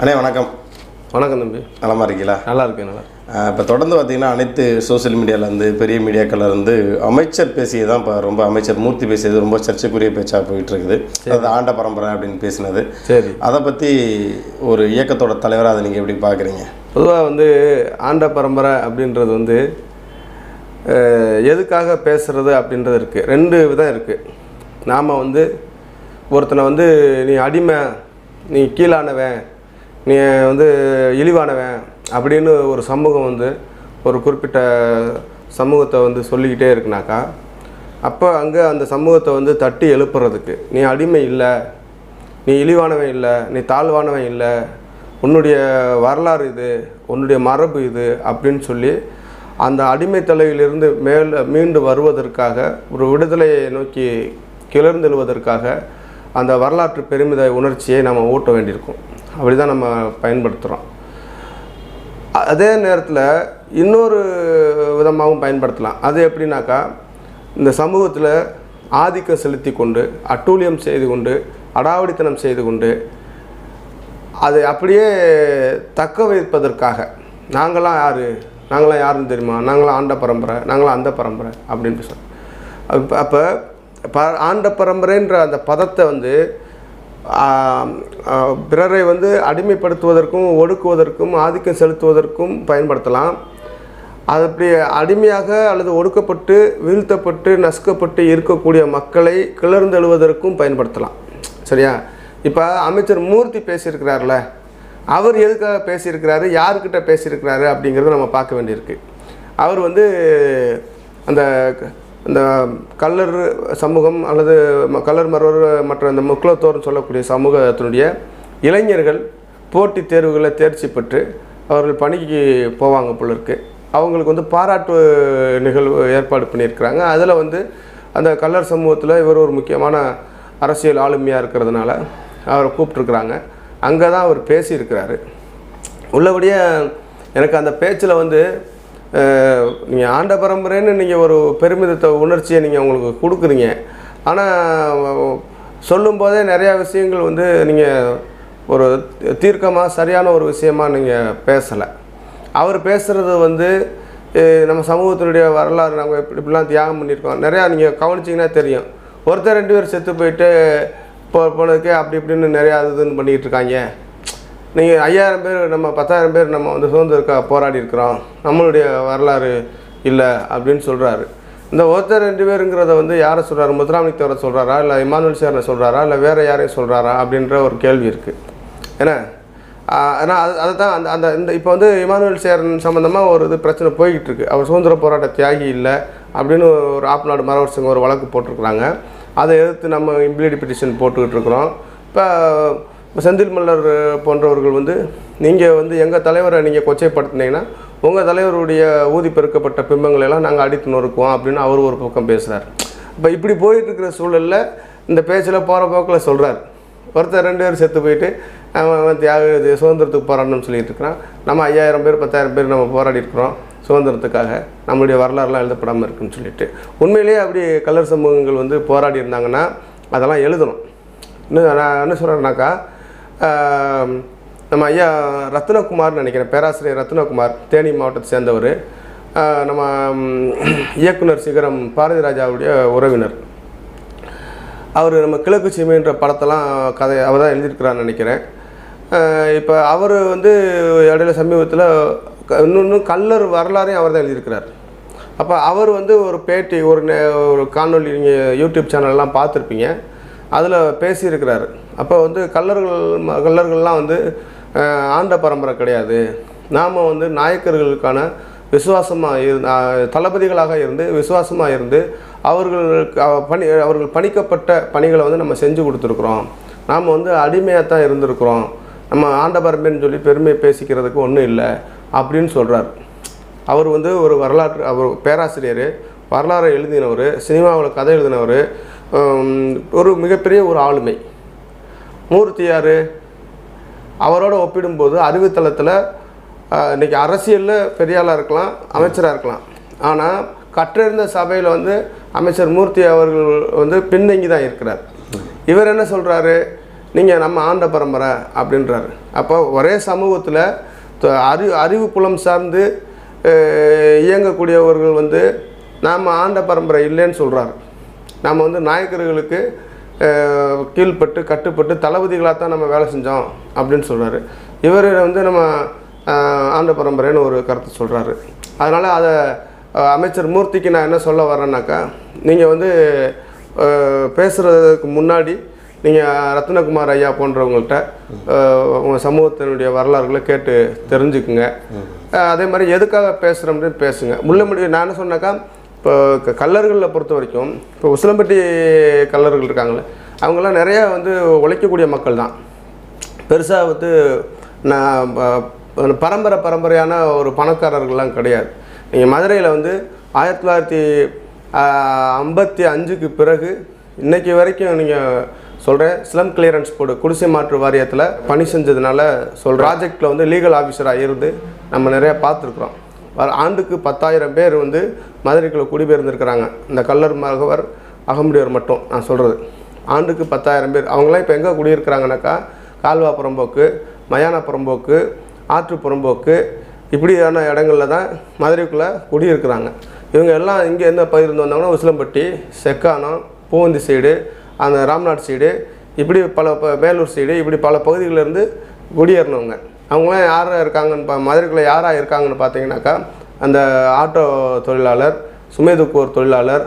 அண்ணே வணக்கம். வணக்கம் தம்பி. நலமா இருக்கீங்களா? நல்லா இருக்கேன் நல்லா இப்போ தொடர்ந்து பார்த்தீங்கன்னா அனைத்து சோஷியல் மீடியாவிலேருந்து பெரிய மீடியாக்கள்ல இருந்து அமைச்சர் பேசியது தான் இப்போ ரொம்ப அமைச்சர் மூர்த்தி பேசியது ரொம்ப சர்ச்சைக்குரிய பேச்சாக போயிட்டு இருக்குது. அது ஆண்ட பரம்பரை அப்படின்னு பேசினது. சரி. அதை பற்றி ஒரு இயக்கத்தோட தலைவராக அதை நீங்கள் எப்படி பார்க்குறீங்க பொதுவாக வந்து ஆண்ட பரம்பரை அப்படின்றது வந்து எதுக்காக பேசுறது அப்படின்றது இருக்குது ரெண்டு விதம் இருக்குது நாம் வந்து ஒருத்தனை வந்து நீ அடிமை நீ கீழானவன் நீ வந்து இழிவானவன் அப்படின்னு ஒரு சமூகம் வந்து ஒரு குறிப்பிட்ட சமூகத்தை வந்து சொல்லிக்கிட்டே இருக்குனாக்கா அப்போ அங்கே அந்த சமூகத்தை வந்து தட்டி எழுப்புறதுக்கு நீ அடிமை இல்லை நீ இழிவானவன் இல்லை நீ தாழ்வானவன் இல்லை உன்னுடைய வரலாறு இது உன்னுடைய மரபு இது அப்படின்னு சொல்லி அந்த அடிமைத்தலையிலிருந்து மேல் மீண்டு வருவதற்காக ஒரு விடுதலையை நோக்கி கிளர்ந்தெழுவதற்காக அந்த வரலாற்று பெருமித உணர்ச்சியை நம்ம ஊட்ட வேண்டியிருக்கும். அப்படி தான் நம்ம பயன்படுத்துகிறோம் அதே நேரத்தில் இன்னொரு விதமாகவும் பயன்படுத்தலாம். அது எப்படின்னாக்கா இந்த சமூகத்தில் ஆதிக்கம் செலுத்தி கொண்டு அட்டூழியம் செய்து கொண்டு அடாவடித்தனம் செய்து கொண்டு அதை அப்படியே தக்க வைப்பதற்காக நாங்களாம் யார்? நாங்களாம் யாருன்னு தெரியுமா? நாங்களாம் ஆண்ட பரம்பரை நாங்களாம் அந்த பரம்பரை அப்படின்னு சொல்கிறோம் அப்போ அப்போ ப ஆண்ட பரம்பரைன்ற அந்த பதத்தை வந்து பிறரை வந்து அடிமைப்படுத்துவதற்கும் ஒடுக்குவதற்கும் ஆதிக்கம் செலுத்துவதற்கும் பயன்படுத்தலாம். அது அப்படி அடிமையாக அல்லது ஒடுக்கப்பட்டு வீழ்த்தப்பட்டு நசுக்கப்பட்டு இருக்கக்கூடிய மக்களை கிளர்ந்தெழுவதற்கும் பயன்படுத்தலாம். சரியா? இப்போ அமைச்சர் மூர்த்தி பேசியிருக்கிறார்ல அவர் எதுக்காக பேசியிருக்கிறாரு யாருக்கிட்ட பேசியிருக்கிறாரு அப்படிங்கிறத நம்ம பார்க்க வேண்டியிருக்கு. அவர் வந்து அந்த க- இந்த கல்லர் சமூகம் அல்லது ம- கல்லர் மறுவர் மற்ற இந்த முக்குலத்தோர்னு சொல்லக்கூடிய சமூகத்தினுடைய இளைஞர்கள் போட்டித் தேர்வுகளில் தேர்ச்சி பெற்று அவர்கள் பணிக்கு போவாங்க போல அவங்களுக்கு வந்து பாராட்டு நிகழ்வு ஏற்பாடு பண்ணியிருக்கிறாங்க. அதில் வந்து அந்த கல்லர் சமூகத்தில் இவர் ஒரு முக்கியமான அரசியல் ஆளுமையாக இருக்கிறதுனால அவரை கூப்பிட்ருக்குறாங்க அங்கே தான் அவர் பேசியிருக்கிறாரு. உள்ளபடியே எனக்கு அந்த பேச்சில் வந்து நீங்கள் ஆண்ட பரம்பரைன்னு நீங்கள் ஒரு பெருமிதத்தை உணர்ச்சியை நீங்கள் உங்களுக்கு கொடுக்குறீங்க. ஆனால் சொல்லும்போதே நிறையா விஷயங்கள் வந்து நீங்கள் ஒரு தீர்க்கமாக சரியான ஒரு விஷயமா நீங்கள் பேசலை. அவர் பேசுகிறது வந்து நம்ம சமூகத்தினுடைய வரலாறு நாங்கள் இப்படி இப்படிலாம் தியாகம் பண்ணியிருக்கோம். நிறையா நீங்கள் கவனிச்சிங்கன்னா தெரியும். ஒருத்தர் ரெண்டு பேர் செத்து போயிட்டு போ போனதுக்கே அப்படி இப்படின்னு நிறையா அது இதுன்னு பண்ணிக்கிட்டு இருக்காங்க. நீங்கள் ஐயாயிரம் பேர் நம்ம பத்தாயிரம் பேர் நம்ம வந்து சுதந்திரக்கா போராடி இருக்கிறோம். நம்மளுடைய வரலாறு இல்லை அப்படின்னு சொல்கிறாரு இந்த ஒருத்தர் ரெண்டு பேருங்கிறத வந்து யாரை சொல்கிறாரு முத்துராமலிங்க தேவரை சொல்கிறாரா இல்லை இமானுவல் சேரனை சொல்கிறாரா இல்லை வேறு யாரையும் சொல்கிறாரா அப்படின்ற ஒரு கேள்வி இருக்குது ஏன்னா ஆனால் அது அதை தான் அந்த அந்த இந்த இப்போ வந்து இமானுவல் சேரன் சம்மந்தமாக ஒரு இது பிரச்சனை போய்கிட்டு இருக்கு. அவர் சுதந்திர போராட்ட தியாகி இல்லை அப்படின்னு ஒரு ஆப்நாடு மரவர் சங்கம் ஒரு வழக்கு போட்டிருக்கிறாங்க. அதை எதிர்த்து நம்ம இம்ப்ளீடி பெட்டிஷன் போட்டுக்கிட்டு இருக்கிறோம். இப்போ செந்தில் மல்லர் போன்றவர்கள் வந்து நீங்கள் வந்து எங்கள் தலைவரை நீங்கள் கொச்சைப்படுத்தினீங்கன்னா உங்கள் தலைவருடைய ஊதி பெருக்கப்பட்ட பிம்பங்களை எல்லாம் நாங்கள் அடித்து நொறுக்குவோம் அப்படின்னு அவர் ஒரு பக்கம் பேசுகிறார் இப்போ இப்படி போயிட்டு இருக்கிற சூழலில் இந்த பேச்சில் போகிற போக்கில் சொல்கிறார் ஒருத்தர் ரெண்டு பேர் செத்து போயிட்டு அவன் தியாக இது சுதந்திரத்துக்கு போராடணும்னு சொல்லிட்டு இருக்கிறான். நம்ம ஐயாயிரம் பேர் பத்தாயிரம் பேர் நம்ம போராடி இருக்கிறோம் சுதந்திரத்துக்காக. நம்மளுடைய வரலாறுலாம் எழுதப்படாமல் இருக்குன்னு சொல்லிட்டு. உண்மையிலேயே அப்படி கலர் சமூகங்கள் வந்து போராடி இருந்தாங்கன்னா அதெல்லாம் எழுதணும். இன்னும் நான் என்ன சொல்கிறேன்னாக்கா நம்ம ஐயா ரத்னகுமார்னு நினைக்கிறேன் பேராசிரியர் ரத்னகுமார் தேனி மாவட்டத்தை சேர்ந்தவர். நம்ம இயக்குனர் சிகரம் பாரதி ராஜாவுடைய உறவினர். அவர் நம்ம கிழக்கு சீமைன்ற படத்தெல்லாம் கதை அவர் தான் எழுதியிருக்கிறான்னு நினைக்கிறேன். இப்போ அவர் வந்து இடையில சமீபத்தில் இன்னொன்று கல்லர் வரலாறையும் அவர் தான் எழுதியிருக்கிறார். அப்போ அவர் வந்து ஒரு பேட்டி ஒரு நே- ஒரு காணொளி நீங்கள் யூடியூப் சேனல்லாம் பார்த்துருப்பீங்க. அதில் பேசியிருக்கிறாரு. அப்போ வந்து கல்லர்கள் ம- கல்லர்கள்லாம் வந்து ஆண்ட பரம்பரை கிடையாது. நாம் வந்து நாயக்கர்களுக்கான விசுவாசமாக இரு தளபதிகளாக இருந்து விசுவாசமாக இருந்து அவர்களுக்கு அவ- பணி அவர்கள் பணிக்கப்பட்ட பணிகளை வந்து நம்ம செஞ்சு கொடுத்துருக்குறோம். நாம் வந்து அடிமையாக தான் இருந்திருக்கிறோம். நம்ம ஆண்ட பரம்பரைன்னு சொல்லி பெருமை பேசிக்கிறதுக்கு ஒன்றும் இல்லை அப்படின்னு சொல்கிறார் அவர் வந்து ஒரு வரலாற்று அவர் பேராசிரியர் வரலாறு எழுதினவர் சினிமாவில் கதை எழுதினவர் ஒரு மிகப்பெரிய ஒரு ஆளுமை. மூர்த்தியார் அவரோட ஒப்பிடும்போது அறிவுத்தளத்தில் இன்றைக்கி அரசியலில் பெரியாளாக இருக்கலாம் அமைச்சராக இருக்கலாம். ஆனால் கற்றிருந்த சபையில் வந்து அமைச்சர் மூர்த்தி அவர்கள் வந்து பின்தங்கி தான் இருக்கிறார். இவர் என்ன சொல்கிறாரு நீங்கள் நம்ம ஆண்ட பரம்பரை அப்படின்றாரு. அப்போ ஒரே சமூகத்தில் அறிவு அறிவு புலம் சார்ந்து இயங்கக்கூடியவர்கள் வந்து நாம் ஆண்ட பரம்பரை இல்லைன்னு சொல்கிறாரு நாம் வந்து நாயக்கர்களுக்கு அஹ், கீழ்ப்பட்டு கட்டுப்பட்டு தளபதிகளாக தான் நம்ம வேலை செஞ்சோம் அப்படின்னு சொல்கிறாரு இவர் வந்து நம்ம ஆண்ட பரம்பரைன்னு ஒரு கருத்து சொல்கிறாரு அதனால் அதை அமைச்சர் மூர்த்திக்கு நான் என்ன சொல்ல வரேன்னாக்கா நீங்கள் வந்து பேசுகிறதுக்கு முன்னாடி நீங்கள் ரத்னகுமார் ஐயா போன்றவங்கள்ட்ட உங்கள் சமூகத்தினுடைய வரலாறுகளை கேட்டு தெரிஞ்சுக்குங்க. அதே மாதிரி எதுக்காக பேசுகிறோம்னு பேசுங்க. முள்ளமுடி நான் என்ன சொன்னாக்கா இப்போ கல்லர்களில் பொறுத்த வரைக்கும் இப்போ உசிலம்பட்டி கல்லர்கள் இருக்காங்களே அவங்கெல்லாம் நிறையா வந்து உழைக்கக்கூடிய மக்கள் தான். பெருசாக வந்து நான் பரம்பரை பரம்பரையான ஒரு பணக்காரர்கள்லாம் கிடையாது. நீங்கள் மதுரையில் வந்து ஆயிரத்தி தொள்ளாயிரத்தி ஐம்பத்தி அஞ்சுக்கு பிறகு இன்றைக்கி வரைக்கும் நீங்கள் சொல்கிறேன் ஸ்லம் கிளியரன்ஸ் போர்டு குடிசை மாற்று வாரியத்தில் பணி செஞ்சதுனால சொல் ப்ராஜெக்டில் வந்து லீகல் ஆஃபீஸராக இருந்து நம்ம நிறையா பார்த்துருக்குறோம். வர ஆண்டுக்கு பத்தாயிரம் பேர் வந்து மதுரைக்குள்ளே குடிபெயர்ந்துருக்கிறாங்க. இந்த கல்லர் மகவர் அகமுடையவர் மட்டும் நான் சொல்கிறது ஆண்டுக்கு பத்தாயிரம் பேர். அவங்களாம் இப்போ எங்கே குடியிருக்கிறாங்கனாக்கா கால்வா புறம்போக்கு மயான புறம்போக்கு ஆற்று புறம்போக்கு இப்படியான இடங்களில் தான் மதுரைக்குள்ளே குடியிருக்கிறாங்க. இவங்க எல்லாம் இங்கே என்ன பகிர்ந்து வந்தாங்கன்னா உசிலம்பட்டி செக்கானம் பூவந்தி சைடு அந்த ராம்நாட் சைடு இப்படி பல ப- மேலூர் சைடு இப்படி பல பகுதிகளில் இருந்து குடியேறினவங்க. அவங்களாம் யாராக இருக்காங்கன்னு பா மதுரைக்குள்ளே யாராக இருக்காங்கன்னு பார்த்தீங்கன்னாக்கா அந்த ஆட்டோ தொழிலாளர் சுமேதுக்கூர் தொழிலாளர்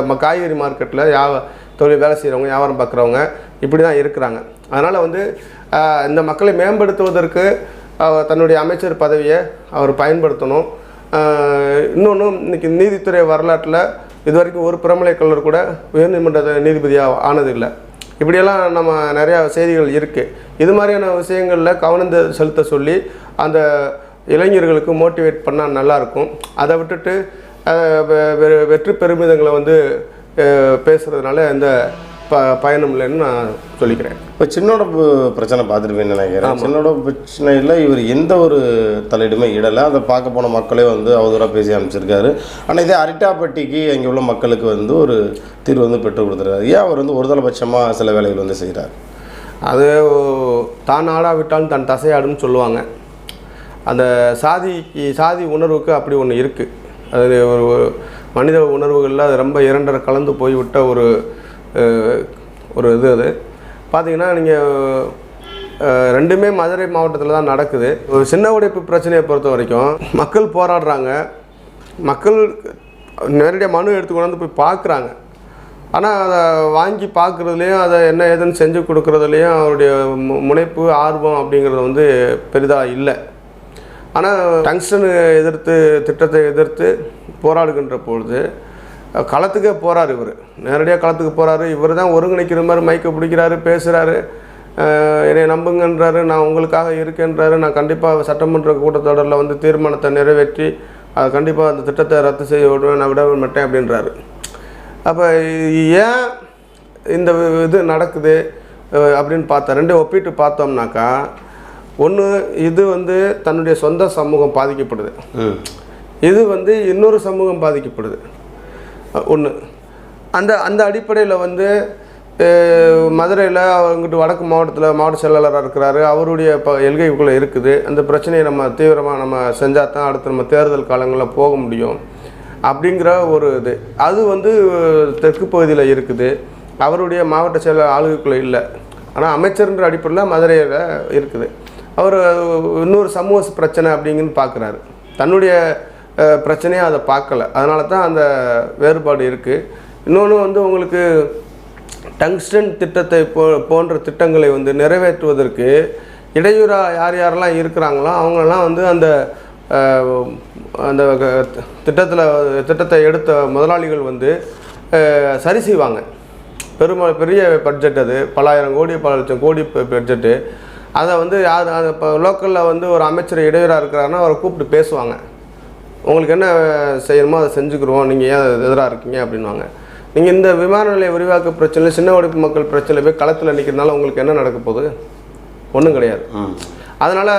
நம்ம காய்கறி மார்க்கெட்டில் யாவ தொழில் வேலை செய்கிறவங்க வியாபாரம் பார்க்குறவங்க இப்படி தான் இருக்கிறாங்க. அதனால் வந்து இந்த மக்களை மேம்படுத்துவதற்கு தன்னுடைய அமைச்சர் பதவியை அவர் பயன்படுத்தணும். இன்னொன்று இன்றைக்கி நீதித்துறை வரலாற்றில் இது வரைக்கும் ஒரு பிரமலை கல்லர் கூட உயர்நீதிமன்ற நீதிபதியாக ஆனதில்லை. இப்படியெல்லாம் நம்ம நிறையா செய்திகள் இருக்குது இது மாதிரியான விஷயங்களில் கவனம் செலுத்த சொல்லி அந்த இளைஞர்களுக்கு மோட்டிவேட் பண்ணால் நல்லாயிருக்கும் அதை விட்டுட்டு வெ- வெ- வெற்றி பெருமிதங்களை வந்து பேசுகிறதுனால இந்த ப பயனும் இல்லைன்னு நான் சொல்லிக்கிறேன். இப்போ சின்னோட பிரச்சனை பார்த்துருப்பீங்கன்னு நினைக்கிறேன். சின்னோட பிரச்சனையில் இவர் எந்த ஒரு தலையிடுமே இடலை. அதை பார்க்க போன மக்களே வந்து அவதூறாக பேசி அமைச்சிருக்காரு ஆனால் இதே அரிட்டாப்பட்டிக்கு அங்கே உள்ள மக்களுக்கு வந்து ஒரு தீர்வு வந்து பெற்றுக் கொடுத்துருக்காரு. ஏன் அவர் வந்து ஒருதலைபட்சமாக சில வேலைகள் வந்து செய்கிறார் அது தான் ஆடாவிட்டாலும் தன் தசையாடுன்னு சொல்லுவாங்க. அந்த சாதிக்கு சாதி உணர்வுக்கு அப்படி ஒன்று இருக்குது அது ஒரு ஒரு மனித உணர்வுகளில் அது ரொம்ப இரண்டரை கலந்து போய்விட்ட ஒரு ஒரு இது அது. பார்த்திங்கன்னா நீங்கள் ரெண்டுமே மதுரை மாவட்டத்தில் தான் நடக்குது. ஒரு சின்ன உடைப்பு பிரச்சனையை பொறுத்த வரைக்கும் மக்கள் போராடுறாங்க. மக்கள் நேரடியாக மனு எடுத்து கொண்டாந்து போய் பார்க்குறாங்க ஆனால் அதை வாங்கி பார்க்குறதுலையும் அதை என்ன ஏதுன்னு செஞ்சு கொடுக்குறதுலையும் அவருடைய மு- முனைப்பு ஆர்வம் அப்படிங்கிறது வந்து பெரிதாக இல்லை. ஆனால் டங்ஸ்டனு எதிர்த்து திட்டத்தை எதிர்த்து போராடுகின்ற பொழுது களத்துக்கே போகிறார் இவர். நேரடியாக களத்துக்கு போகிறாரு இவர் தான் ஒருங்கிணைக்கிற மாதிரி மைக்கை பிடிக்கிறாரு பேசுகிறாரு என்னை நம்புங்கன்றாரு நான் உங்களுக்காக இருக்கேன்றாரு. நான் கண்டிப்பாக சட்டமன்ற கூட்டத்தொடரில் வந்து தீர்மானத்தை நிறைவேற்றி அதை கண்டிப்பாக அந்த திட்டத்தை ரத்து செய்ய விடுவேன் நான் விட மாட்டேன் அப்படின்றாரு. அப்போ ஏன் இந்த இது நடக்குது அப்படின்னு பார்த்தா ரெண்டையும் ஒப்பிட்டு பார்த்தோம்னாக்கா ஒன்று இது வந்து தன்னுடைய சொந்த சமூகம் பாதிக்கப்படுது. இது வந்து இன்னொரு சமூகம் பாதிக்கப்படுது. ஒன்று அந்த அந்த அடிப்படையில் வந்து மதுரையில் அவங்ககிட்ட வடக்கு மாவட்டத்தில் மாவட்ட செயலாளராக இருக்கிறாரு. அவருடைய ப எல்கைக்குள்ளே இருக்குது. அந்த பிரச்சனையை நம்ம தீவிரமாக நம்ம செஞ்சால் தான் அடுத்து நம்ம தேர்தல் காலங்களில் போக முடியும் அப்படிங்கிற ஒரு இது. அது வந்து தெற்கு பகுதியில் இருக்குது. அவருடைய மாவட்ட செயலர் ஆளுகைக்குள்ளே இல்லை. ஆனால் அமைச்சர்ன்ற அடிப்படையில் மதுரையில் இருக்குது. அவர் இன்னொரு சமூக பிரச்சனை அப்படிங்கன்னு பார்க்குறாரு தன்னுடைய பிரச்சனையாக அதை பார்க்கல. அதனால தான் அந்த வேறுபாடு இருக்குது இன்னொன்று வந்து உங்களுக்கு டங்ஸ்டன் திட்டத்தை போ போன்ற திட்டங்களை வந்து நிறைவேற்றுவதற்கு இடையூறாக யார் யாரெல்லாம் இருக்கிறாங்களோ அவங்களெல்லாம் வந்து அந்த அந்த திட்டத்தில் திட்டத்தை எடுத்த முதலாளிகள் வந்து சரி செய்வாங்க. பெரும பெரிய பட்ஜெட் அது. பலாயிரம் கோடி பல லட்சம் கோடி பட்ஜெட்டு அதை வந்து யார் அது இப்போ லோக்கலில் வந்து ஒரு அமைச்சர் இடையூறாக இருக்கிறாருன்னா அவரை கூப்பிட்டு பேசுவாங்க. உங்களுக்கு என்ன செய்யணுமோ அதை செஞ்சுக்கிறோம் நீங்கள் ஏன் எதிராக இருக்கீங்க அப்படின்வாங்க நீங்கள் இந்த விமான நிலைய விரிவாக்க பிரச்சனை சின்ன உடைப்பு மக்கள் பிரச்சனை போய் களத்தில் நிற்கிறதுனால உங்களுக்கு என்ன நடக்க போகுது? ஒன்றும் கிடையாது. அதனால்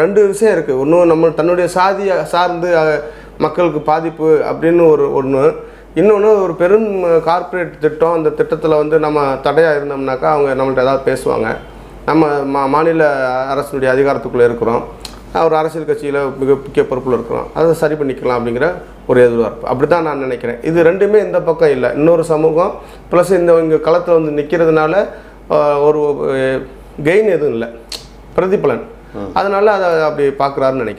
ரெண்டு விஷயம் இருக்குது ஒன்று நம்ம தன்னுடைய சாதியை சார்ந்து மக்களுக்கு பாதிப்பு அப்படின்னு ஒரு ஒன்று இன்னொன்று ஒரு பெரும் கார்ப்பரேட் திட்டம். அந்த திட்டத்தில் வந்து நம்ம தடையாக இருந்தோம்னாக்கா அவங்க நம்மள்ட்ட ஏதாவது பேசுவாங்க. நம்ம மா மாநில அரசினுடைய அதிகாரத்துக்குள்ளே இருக்கிறோம். ஒரு அரசியல் கட்சியில் மிக முக்கிய பொறுப்பில் இருக்கிறோம். அதை சரி பண்ணிக்கலாம் அப்படிங்கிற ஒரு எதிர்பார்ப்பு. அப்படி தான் நான் நினைக்கிறேன். இது ரெண்டுமே இந்த பக்கம் இல்லை. இன்னொரு சமூகம் ப்ளஸ் இந்த இங்கே களத்தில் வந்து நிற்கிறதுனால ஒரு கெயின் எதுவும் இல்லை. பிரதிபலன். அதனால அதை அப்படி பார்க்குறாருன்னு நினைக்கிறேன்.